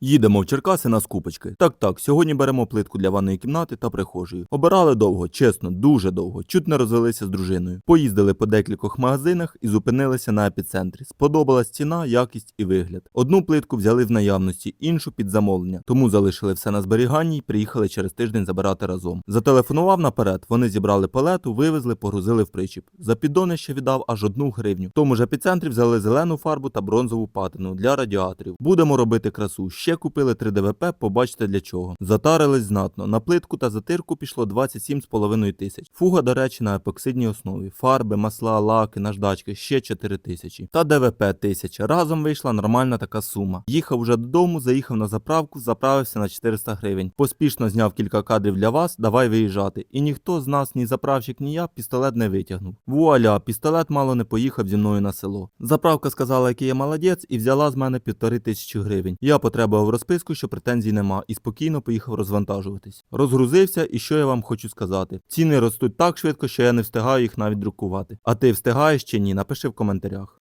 Їдемо в Черкаси на скупочки. Так, так, сьогодні беремо плитку для ванної кімнати та прихожої. Обирали довго, чесно, дуже довго. Чуть не розвелися з дружиною. Поїздили по декількох магазинах і зупинилися на епіцентрі. Сподобалась ціна, якість і вигляд. Одну плитку взяли в наявності, іншу під замовлення. Тому залишили все на зберіганні і приїхали через тиждень забирати разом. Зателефонував наперед. Вони зібрали палету, вивезли, погрузили в причіп. За піддони ще віддав аж одну гривню. Тому ж епіцентрі взяли зелену фарбу та бронзову патину для радіаторів. Будемо робити красу. Ще купили 3 ДВП, побачите для чого. Затарились знатно. На плитку та затирку пішло 27,5 тисяч. Фуга, до речі, на епоксидній основі. Фарби, масла, лаки, наждачки ще 4 тисячі. Та ДВП тисяча. Разом вийшла нормальна така сума. Їхав уже додому, заїхав на заправку, заправився на 400 гривень. Поспішно зняв кілька кадрів для вас, давай виїжджати. І ніхто з нас, ні заправщик, ні я, пістолет не витягнув. Вуаля, пістолет мало не поїхав зі мною на село. Заправка сказала, який я молодець, і взяла з мене півтори тисячі гривень. Я потребував розписку, що претензій нема, і спокійно поїхав розвантажуватись. Розгрузився, і що я вам хочу сказати. Ціни ростуть так швидко, що я не встигаю їх навіть друкувати. А ти встигаєш чи ні? Напиши в коментарях.